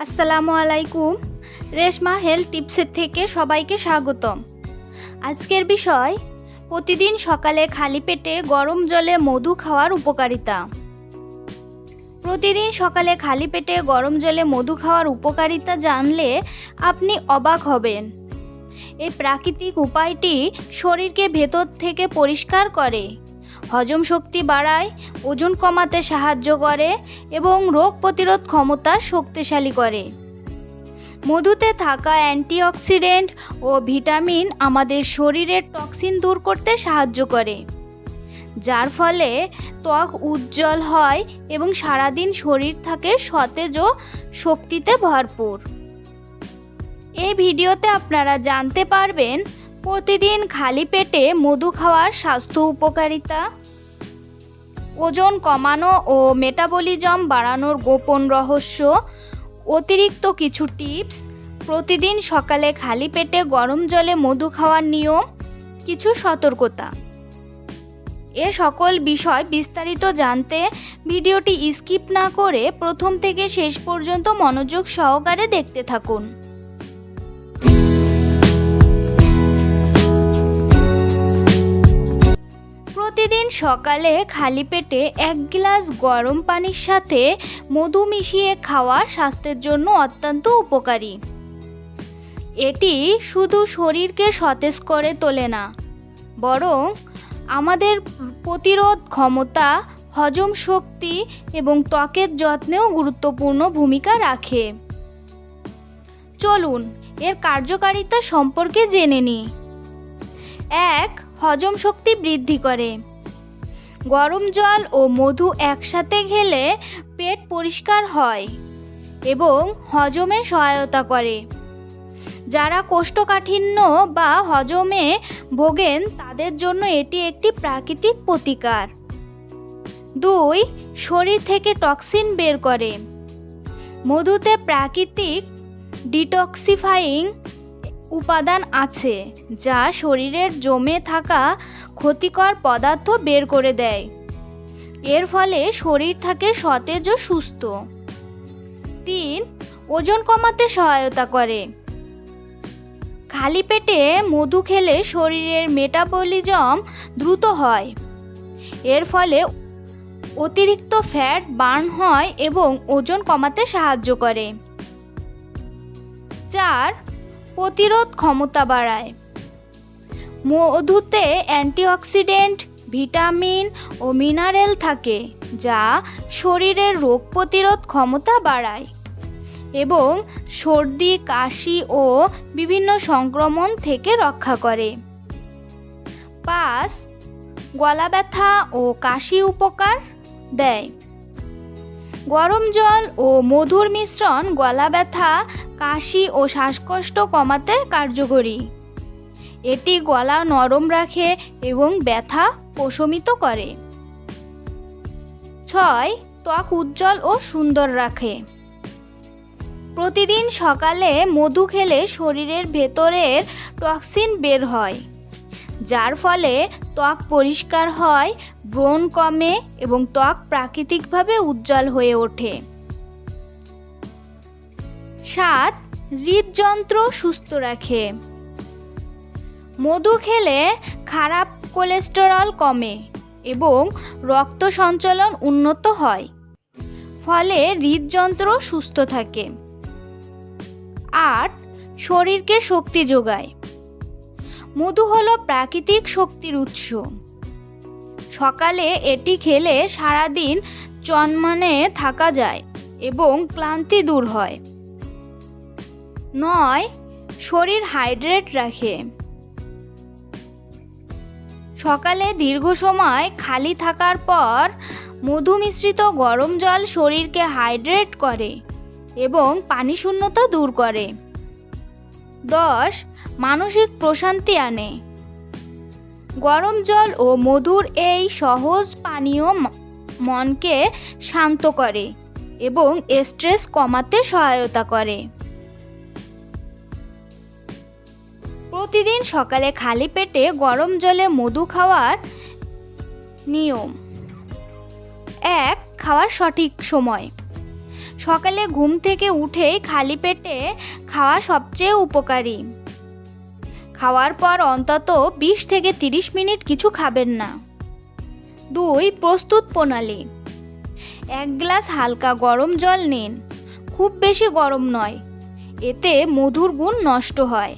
আসসালামু আলাইকুম। রেশমা হেলথ টিপসের থেকে সবাইকে স্বাগতম। আজকের বিষয়, প্রতিদিন সকালে খালি পেটে গরম জলে মধু খাওয়ার উপকারিতা। প্রতিদিন সকালে খালি পেটে গরম জলে মধু খাওয়ার উপকারিতা জানলে আপনি অবাক হবেন। এই প্রাকৃতিক উপায়টি শরীরকে ভেতর থেকে পরিষ্কার করে। হজম শক্তি বাড়ায়, ওজন কমাতে সাহায্য করে এবং রোগ প্রতিরোধ ক্ষমতা শক্তিশালী করে। মধুতে থাকা অ্যান্টিঅক্সিডেন্ট ও ভিটামিন আমাদের শরীরের টক্সিন দূর করতে সাহায্য করে, যার ফলে ত্বক উজ্জ্বল হয় এবং সারাদিন শরীর থাকে সতেজ ও শক্তিতে ভরপুর। এই ভিডিওতে আপনারা জানতে পারবেন, প্রতিদিন খালি পেটে মধু খাওয়ার স্বাস্থ্য উপকারিতা ওজন কমানো ও মেটাবলিজম বাড়ানোর গোপন রহস্য, অতিরিক্ত কিছু টিপস, প্রতিদিন সকালে খালি পেটে গরম জলে মধু খাওয়ার নিয়ম, কিছু সতর্কতা। এ সকল বিষয় বিস্তারিত জানতে ভিডিওটি স্কিপ না করে প্রথম থেকে শেষ পর্যন্ত মনোযোগ সহকারে দেখতে থাকুন। সকালে খালি পেটে এক গ্লাস গরম পানির সাথে মধু মিশিয়ে খাওয়া স্বাস্থ্যের জন্য অত্যন্ত উপকারী। এটি শুধু শরীরকে সতেজ করে তোলে না, বরং আমাদের প্রতিরোধ ক্ষমতা, হজম শক্তি এবং ত্বকের যত্নেও গুরুত্বপূর্ণ ভূমিকা রাখে। চলুন, এর কার্যকারিতা সম্পর্কে জেনে নিই। এক, হজম শক্তি বৃদ্ধি করে। গরম জল ও মধু একসাথে খেলে পেট পরিষ্কার হয় এবং হজমে সহায়তা করে। যারা কোষ্ঠকাঠিন্য বা হজমে ভোগেন, তাদের জন্য এটি একটি প্রাকৃতিক প্রতিকার। দুই, শরীর থেকে টক্সিন বের করে। মধুতে প্রাকৃতিক ডিটক্সিফাইং উপাদান আছে, যা শরীরের জমে থাকা ক্ষতিকর পদার্থ বের করে দেয়। এর ফলে শরীর থাকে সতেজ ও সুস্থ। তিন, ওজন কমাতে সহায়তা করে। খালি পেটে মধু খেলে শরীরের মেটাবলিজম দ্রুত হয়। এর ফলে অতিরিক্ত ফ্যাট বার্ন হয় এবং ওজন কমাতে সাহায্য করে। চার প্রতিরোধ ক্ষমতা বাড়ায়। মধুতে অ্যান্টিঅক্সিডেন্ট, ভিটামিন ও মিনারেল থাকে, যা শরীরের রোগ প্রতিরোধ ক্ষমতা বাড়ায় এবং সর্দি, কাশি ও বিভিন্ন সংক্রমণ থেকে রক্ষা করে। পাঁচ গলা ব্যথা ও কাশি উপকার দেয়। গরম জল ও মধুর মিশ্রণ গলা ব্যথা কাশি ও শ্বাসকষ্ট কমাতে কার্যকরী। এটি গলা নরম রাখে এবং ব্যথা প্রশমিত করে। ছয়, ত্বক উজ্জ্বল ও সুন্দর রাখে। প্রতিদিন সকালে মধু খেলে শরীরের ভেতরের টক্সিন বের হয়, যার ফলে ত্বক পরিষ্কার হয়, ব্রণ কমে এবং ত্বক প্রাকৃতিকভাবে উজ্জ্বল হয়ে ওঠে। সাত, হৃদযন্ত্র সুস্থ রাখে। মধু খেলে খারাপ কোলেস্টেরল কমে এবং রক্ত সঞ্চালন উন্নত হয়, ফলে হৃদযন্ত্র সুস্থ থাকে। আট, শরীরকে শক্তি যোগায়। মধু হলো প্রাকৃতিক শক্তির উৎস। সকালে এটি খেলে সারাদিন চনমনে থাকা যায় এবং ক্লান্তি দূর হয়। নয়, শরীর হাইড্রেট রাখে। সকালে দীর্ঘ সময় খালি থাকার পর মধু মিশ্রিত গরম জল শরীরকে হাইড্রেট করে এবং পানি শূন্যতা দূর করে। দশ, মানসিক প্রশান্তি আনে। গরম জল ও মধুর এই সহজ পানীয় মনকে শান্ত করে এবং স্ট্রেস কমাতে সহায়তা করে। প্রতিদিন সকালে খালি পেটে গরম জলে মধু খাওয়ার নিয়ম। এক, খাওয়ার সঠিক সময়। সকালে ঘুম থেকে উঠেই খালি পেটে খাওয়া সবচেয়ে উপকারী। খাওয়ার পর অন্তত বিশ থেকে তিরিশ মিনিট কিছু খাবেন না। দুই, প্রস্তুত প্রণালী। এক গ্লাস হালকা গরম জল নিন। খুব বেশি গরম নয়। এতে মধুর গুণ নষ্ট হয়।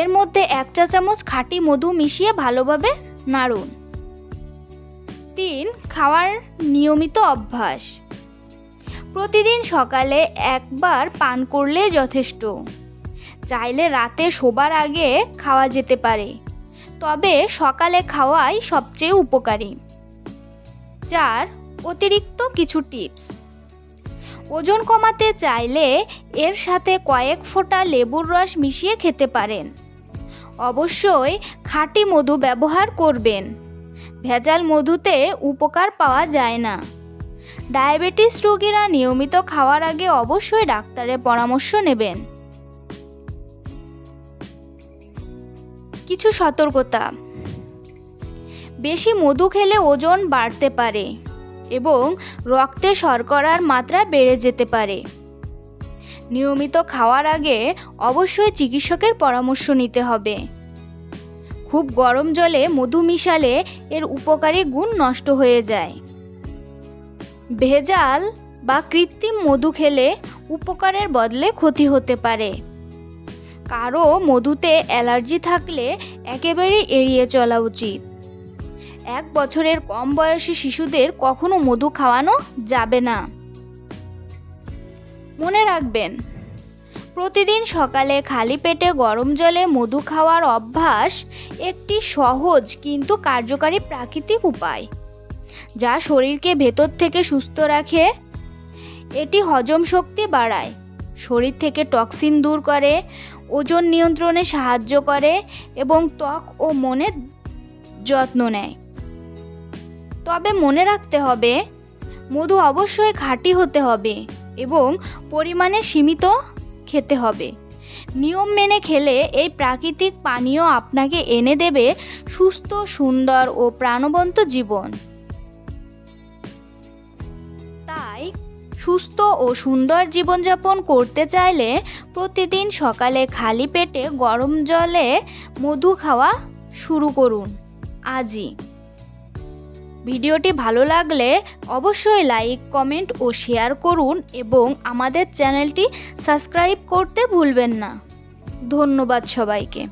এর মধ্যে এক চা চামচ খাঁটি মধু মিশিয়ে ভালোভাবে নাড়ুন। তিন, খাওয়ার নিয়মিত অভ্যাস। প্রতিদিন সকালে একবার পান করলে যথেষ্ট। চাইলে রাতে শোবার আগে খাওয়া যেতে পারে, তবে সকালে খাওয়াই সবচেয়ে উপকারী। চার, অতিরিক্ত কিছু টিপস। ওজন কমাতে চাইলে এর সাথে কয়েক ফোঁটা লেবুর রস মিশিয়ে খেতে পারেন। অবশ্যই খাঁটি মধু ব্যবহার করবেন। ভেজাল মধুতে উপকার পাওয়া যায় না। ডায়াবেটিস রোগীরা নিয়মিত খাওয়ার আগে অবশ্যই ডাক্তারের পরামর্শ নেবেন। কিছু সতর্কতা। বেশি মধু খেলে ওজন বাড়তে পারে। এবং রক্তে শর্করার মাত্রা বেড়ে যেতে পারে। নিয়মিত খাওয়ার আগে অবশ্যই চিকিৎসকের পরামর্শ নিতে হবে। খুব গরম জলে মধু মিশালে এর উপকারী গুণ নষ্ট হয়ে যায়। ভেজাল বা কৃত্রিম মধু খেলে উপকারের বদলে ক্ষতি হতে পারে। কারও মধুতে অ্যালার্জি থাকলে একেবারেই এড়িয়ে চলা উচিত। এক বছরের কম বয়সী শিশুদের কখনো মধু খাওয়ানো যাবে না। মনে রাখবেন, প্রতিদিন সকালে খালি পেটে গরম জলে মধু খাওয়ার অভ্যাস একটি সহজ কিন্তু কার্যকারী প্রাকৃতিক উপায়, যা শরীরকে ভেতর থেকে সুস্থ রাখে। এটি হজম শক্তি বাড়ায়, শরীর থেকে টক্সিন দূর করে, ওজন নিয়ন্ত্রণে সাহায্য করে এবং ত্বক ও মনের যত্ন নেয়। তবে মনে রাখতে হবে, মধু অবশ্যই খাঁটি হতে হবে এবং পরিমাণে সীমিত খেতে হবে। নিয়ম মেনে খেলে এই প্রাকৃতিক পানীয় আপনাকে এনে দেবে সুস্থ, সুন্দর ও প্রাণবন্ত জীবন। তাই সুস্থ ও সুন্দর জীবনযাপন করতে চাইলে প্রতিদিন সকালে খালি পেটে গরম জলে মধু খাওয়া শুরু করুন। আজই। ভিডিওটি ভালো লাগলে অবশ্যই লাইক, কমেন্ট ও শেয়ার করুন এবং আমাদের চ্যানেলটি সাবস্ক্রাইব করতে ভুলবেন না। ধন্যবাদ সবাইকে।